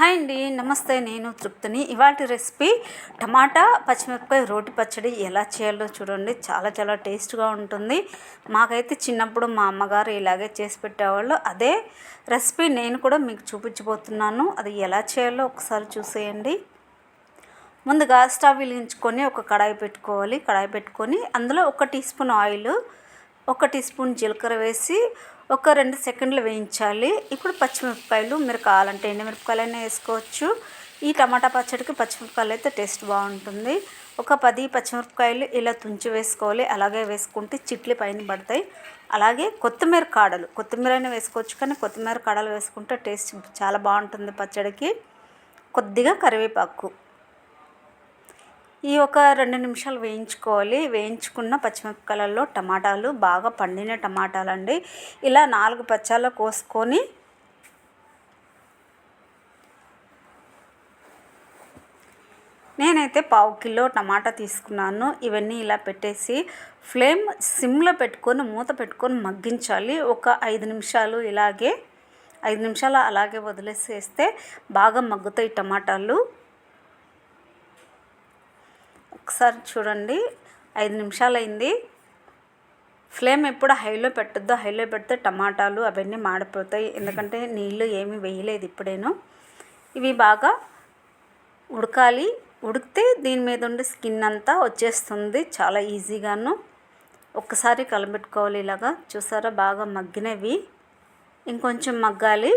Hi అండి నమస్తే నేను తృప్తిని. ఇవాటి రెసిపీ టమాటా పచ్చిమిరపకాయ రోటి పచ్చడి ఎలా చేయాలో చూడండి. చాలా చాలా టేస్ట్గా ఉంటుంది. మాకైతే చిన్నప్పుడు మా అమ్మగారు ఇలాగే చేసి పెట్టేవాళ్ళు. అదే రెసిపీ నేను కూడా మీకు చూపించబోతున్నాను. అది ఎలా చేయాలో ఒకసారి చూసేయండి. ముందుగా స్టవ్ వెలిగించుకొని ఒక కడాయి పెట్టుకోవాలి. కడాయి పెట్టుకొని అందులో ఒక టీ స్పూన్ ఆయిల్ ఒక టీ స్పూన్ జీలకర్ర వేసి ఒక రెండు సెకండ్లు వేయించాలి. ఇప్పుడు పచ్చిమిరపకాయలు మీరు కావాలంటే ఎండుమిరపకాయలైనా వేసుకోవచ్చు. ఈ టమాటా పచ్చడికి పచ్చిమిరపకాయలు అయితే టేస్ట్ బాగుంటుంది. ఒక పది పచ్చిమిరపకాయలు ఇలా తుంచి వేసుకోవాలి. అలాగే వేసుకుంటే చిట్లు పైన పడతాయి. అలాగే కొత్తిమీర కాడలు కొత్తిమీర అయినా వేసుకోవచ్చు కానీ కొత్తిమీర కాడలు వేసుకుంటే టేస్ట్ చాలా బాగుంటుంది పచ్చడికి. కొద్దిగా కరివేపాకు. ఈ ఒక రెండు నిమిషాలు వేయించుకోవాలి. వేయించుకున్న పచ్చిమిరపకాయలలో టమాటాలు బాగా పండిన టమాటాలు అండి ఇలా నాలుగు పచ్చాలు కోసుకొని నేనైతే పావు కిలో టమాటా తీసుకున్నాను. ఇవన్నీ ఇలా పెట్టేసి ఫ్లేమ్ సిమ్లో పెట్టుకొని మూత పెట్టుకొని మగ్గించాలి. ఒక ఐదు నిమిషాలు ఇలాగే ఐదు నిమిషాలు అలాగే వదిలేసేస్తే బాగా మగ్గుతాయి టమాటాలు. ఒకసారి చూడండి. ఐదు నిమిషాలు అయింది ఫ్లేమ్ ఎప్పుడు హైలో పెట్టద్దు. హైలో పెడితే టమాటాలు అవన్నీ మాడిపోతాయి. ఎందుకంటే నీళ్ళు ఏమీ వేయలేదు ఇప్పుడేను. ఇవి బాగా ఉడకాలి. ఉడికితే దీని మీద ఉండే స్కిన్ అంతా వచ్చేస్తుంది. చాలా ఈజీగాను. ఒక్కసారి కలబెట్టుకోవాలి ఇలాగా. చూసారా? బాగా మగ్గినవి. ఇంకొంచెం మగ్గాలి.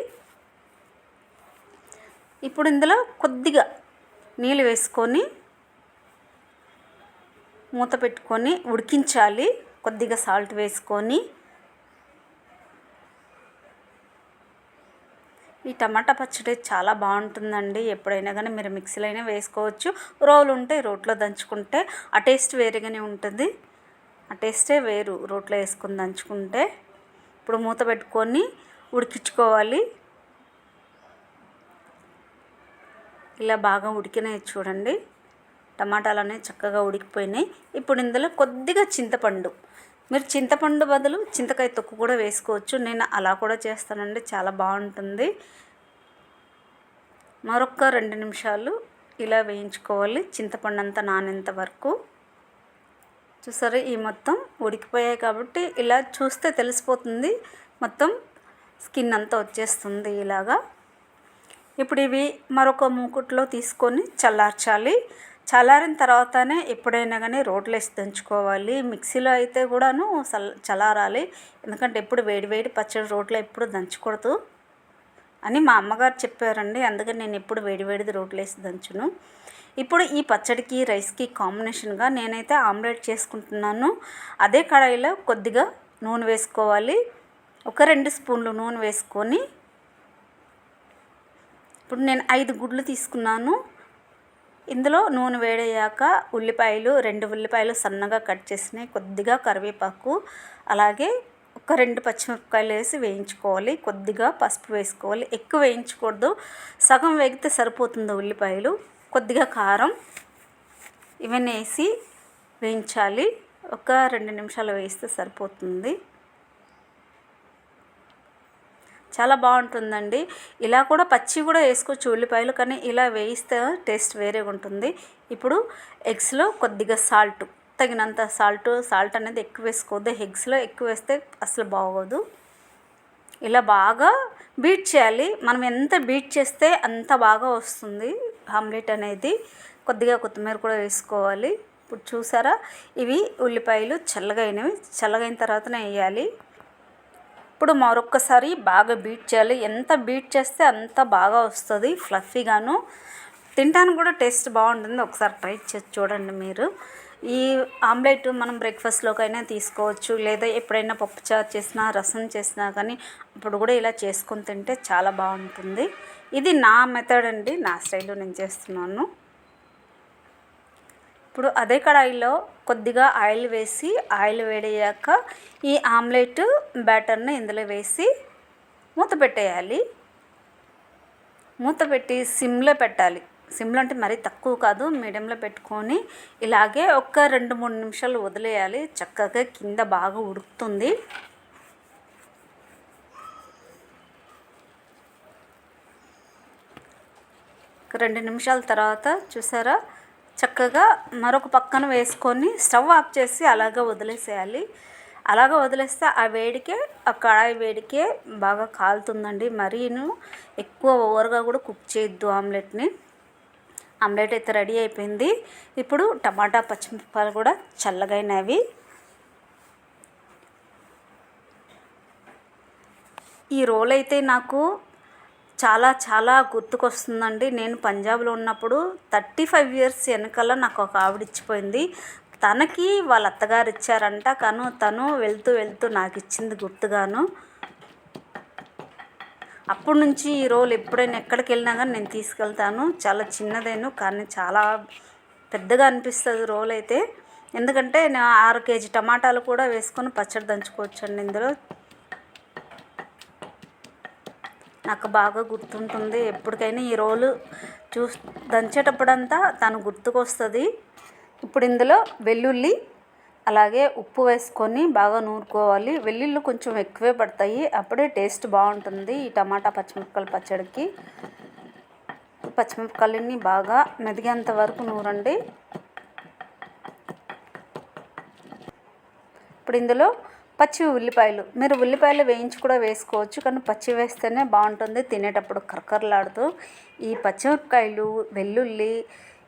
ఇప్పుడు ఇందులో కొద్దిగా నీళ్ళు వేసుకొని మూత పెట్టుకొని ఉడికించాలి. కొద్దిగా సాల్ట్ వేసుకొని. ఈ టమాటా పచ్చడి చాలా బాగుంటుందండి. ఎప్పుడైనా కానీ మీరు మిక్సీలో అయినా వేసుకోవచ్చు. రోలు ఉంటే రోట్లో దంచుకుంటే ఆ టేస్ట్ వేరేగానే ఉంటుంది. ఆ టేస్టే వేరు రోట్లో వేసుకొని దంచుకుంటే. ఇప్పుడు మూత పెట్టుకొని ఉడికించుకోవాలి. ఇలా బాగా ఉడికినాయి చూడండి. టమాటాలు అనేవి చక్కగా ఉడికిపోయినాయి. ఇప్పుడు ఇందులో కొద్దిగా చింతపండు. మీరు చింతపండు బదులు చింతకాయ తొక్కు కూడా వేసుకోవచ్చు. నేను అలా కూడా చేస్తానండి. చాలా బాగుంటుంది. మరొక రెండు నిమిషాలు ఇలా వేయించుకోవాలి. చింతపండు అంతా నానేంత వరకు. చూసారా ఈ మొత్తం ఉడికిపోయాయి కాబట్టి ఇలా చూస్తే తెలిసిపోతుంది. మొత్తం స్కిన్ అంతా వచ్చేస్తుంది ఇలాగా. ఇప్పుడు ఇవి మరొక మూకుట్లో తీసుకొని చల్లార్చాలి. చల్లారిన తర్వాతనే ఎప్పుడైనా కానీ రోట్లో వేసి దంచుకోవాలి. మిక్సీలో అయితే కూడాను చల్ చల్లారాలి. ఎందుకంటే ఎప్పుడు వేడి వేడి పచ్చడి రోట్లో ఎప్పుడు దంచకూడదు అని మా అమ్మగారు చెప్పారండి. అందుకని నేను ఎప్పుడు వేడి వేడిది రోట్లో వేసి దంచును. ఇప్పుడు ఈ పచ్చడికి రైస్కి కాంబినేషన్గా నేనైతే ఆమ్లెట్ చేసుకుంటున్నాను. అదే కడాయిలో కొద్దిగా నూనె వేసుకోవాలి. ఒక రెండు స్పూన్లు నూనె వేసుకొని ఇప్పుడు నేను ఐదు గుడ్లు తీసుకున్నాను. ఇందులో నూనె వేడయ్యాక ఉల్లిపాయలు రెండు ఉల్లిపాయలు సన్నగా కట్ చేసినాయి కొద్దిగా కరివేపాకు అలాగే ఒక రెండు పచ్చిమిరపకాయలు వేసి వేయించుకోవాలి కొద్దిగా పసుపు వేసుకోవాలి. ఎక్కువ వేయించకూడదు. సగం వేగితే సరిపోతుంది ఉల్లిపాయలు. కొద్దిగా కారం ఇవన్నీ వేసి వేయించాలి. ఒక రెండు నిమిషాలు వేస్తే సరిపోతుంది. చాలా బాగుంటుందండి. ఇలా కూడా పచ్చి కూడా వేసుకోవచ్చు ఉల్లిపాయలు కానీ ఇలా వేయిస్తే టేస్ట్ వేరేగా ఉంటుంది. ఇప్పుడు ఎగ్స్లో కొద్దిగా సాల్ట్ తగినంత సాల్ట్ సాల్ట్ అనేది ఎక్కువ వేసుకోవద్దు. ఎగ్స్లో ఎక్కువ వేస్తే అసలు బాగోదు. ఇలా బాగా బీట్ చేయాలి. మనం ఎంత బీట్ చేస్తే అంత బాగా వస్తుంది ఆమ్లెట్ అనేది. కొద్దిగా కొత్తిమీర కూడా వేసుకోవాలి. ఇప్పుడు చూసారా? ఇవి ఉల్లిపాయలు చల్లగైనవి. చల్లగైన తర్వాతనే వేయాలి. ఇప్పుడు మరొక్కసారి బాగా బీట్ చేయాలి. ఎంత బీట్ చేస్తే అంత బాగా వస్తుంది ఫ్లఫీగాను. తినడానికి కూడా టేస్ట్ బాగుంటుంది. ఒకసారి ట్రై చేసి చూడండి మీరు. ఈ ఆమ్లెట్ మనం బ్రేక్ఫాస్ట్లోకైనా తీసుకోవచ్చు. లేదా ఎప్పుడైనా పప్పుచారు చేసినా రసం చేసినా కానీ అప్పుడు కూడా ఇలా చేసుకొని తింటే చాలా బాగుంటుంది. ఇది నా మెథడ్ అండి. నా స్టైల్లో నేను చేస్తున్నాను. ఇప్పుడు అదే కడాయిలో కొద్దిగా ఆయిల్ వేసి ఆయిల్ వేడయ్యాక ఈ ఆమ్లెట్ బ్యాటర్ని ఇందులో వేసి మూత పెట్టేయాలి. మూత పెట్టి సిమ్లో పెట్టాలి. సిమ్లో అంటే మరీ తక్కువ కాదు మీడియంలో పెట్టుకొని ఇలాగే ఒక రెండు మూడు నిమిషాలు వదిలేయాలి. చక్కగా కింద బాగా ఉడుకుతుంది. రెండు నిమిషాల తర్వాత చూసారా? చక్కగా మరొక పక్కన వేసుకొని స్టవ్ ఆఫ్ చేసి అలాగే వదిలేసేయాలి. అలాగ వదిలేస్తే ఆ వేడికే ఆ కడాయి వేడికే బాగా కాలుతుందండి. మరీను ఎక్కువ ఓవర్గా కూడా కుక్ చేయొద్దు ఆమ్లెట్ని. ఆమ్లెట్ అయితే రెడీ అయిపోయింది. ఇప్పుడు టమాటా పచ్చిమిరపకాయలు కూడా చల్లగైనవి. ఈ రోల్ అయితే నాకు చాలా చాలా గుర్తుకొస్తుందండి. నేను పంజాబ్లో ఉన్నప్పుడు థర్టీ ఫైవ్ ఇయర్స్ వెనకాల నాకు ఒక ఆవిడ ఇచ్చిపోయింది తనకి వాళ్ళ అత్తగారు ఇచ్చారంట. కానీ తను వెళ్తూ వెళ్తూ నాకు ఇచ్చింది గుర్తుగాను. అప్పటి నుంచి ఈ రోల్ ఎప్పుడైనా ఎక్కడికి వెళ్ళినా కానీ నేను తీసుకెళ్తాను. చాలా చిన్నదేను కానీ చాలా పెద్దగా అనిపిస్తుంది రోల్ అయితే. ఎందుకంటే నేను ఆరు కేజీ టమాటాలు కూడా వేసుకొని పచ్చడి దంచుకోవచ్చండి ఇందులో. నాకు బాగా గుర్తుంటుంది. ఎప్పటికైనా ఈ రోలు చూ దంచేటప్పుడంతా తను గుర్తుకొస్తుంది. ఇప్పుడు ఇందులో వెల్లుల్లి అలాగే ఉప్పు వేసుకొని బాగా నూరుకోవాలి. వెల్లుల్లి కొంచెం ఎక్కువే పడతాయి. అప్పుడే టేస్ట్ బాగుంటుంది ఈ టమాటా పచ్చిమిరపకాయల పచ్చడికి. పచ్చిమిరపకాయలని బాగా మెదిగేంత వరకు నూరండి. ఇప్పుడు ఇందులో పచ్చి ఉల్లిపాయలు. మీరు ఉల్లిపాయలు వేయించి కూడా వేసుకోవచ్చు కానీ పచ్చి వేస్తేనే బాగుంటుంది. తినేటప్పుడు కరకరలాడుతూ ఈ పచ్చిమిరపకాయలు వెల్లుల్లి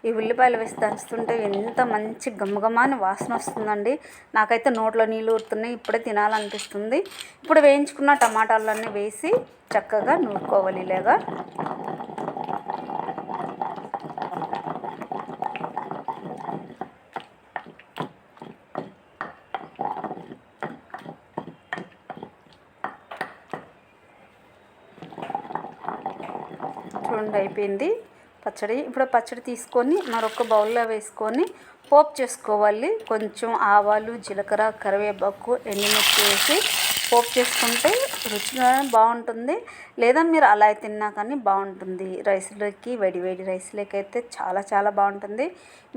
ఈ ఉల్లిపాయలు వేసి దంచుతుంటే ఎంత మంచి గమగమాని వాసన వస్తుందండి. నాకైతే నోట్లో నీళ్ళు ఊరుతున్నాయి ఇప్పుడే తినాలనిపిస్తుంది. ఇప్పుడు వేయించుకున్న టమాటాలన్నీ వేసి చక్కగా నూరుకోవాలి ఇలాగా. చూడండి అయిపోయింది పచ్చడి. ఇప్పుడు పచ్చడి తీసుకొని మరొక బౌల్లో వేసుకొని పోపు చేసుకోవాలి. కొంచెం ఆవాలు జీలకర్ర కరివేపాకు ఎండుమిర్చి వేసి పోపు చేసుకుంటే రుచిగా బాగుంటుంది. లేదా మీరు అలా తిన్నా కానీ బాగుంటుంది. రైస్లోకి వేడి వేడి రైస్లోకి అయితే చాలా చాలా బాగుంటుంది.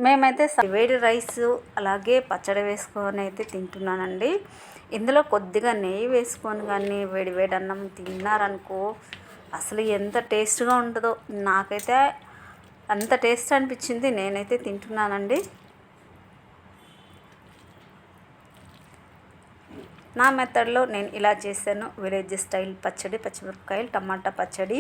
మేమైతే వేడి రైస్ అలాగే పచ్చడి వేసుకొని అయితే తింటున్నానండి. ఇందులో కొద్దిగా నెయ్యి వేసుకొని కానీ వేడి వేడి అన్నం తిన్నారనుకో అసలు ఎంత టేస్ట్గా ఉంటుందో. నాకైతే అంత టేస్ట్ అనిపించింది. నేనైతే తింటున్నానండి. నా మెథడ్లో నేను ఇలా చేశాను. విలేజ్ స్టైల్ పచ్చడి పచ్చిమిరపకాయలు టమాటా పచ్చడి.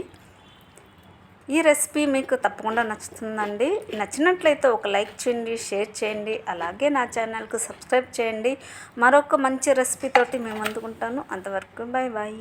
ఈ రెసిపీ మీకు తప్పకుండా నచ్చుతుందండి. నచ్చినట్లయితే ఒక లైక్ చేయండి షేర్ చేయండి. అలాగే నా ఛానల్కు సబ్స్క్రైబ్ చేయండి. మరొక మంచి రెసిపీ తోటి మేము అందుకుంటాను అంతవరకు బాయ్ బాయ్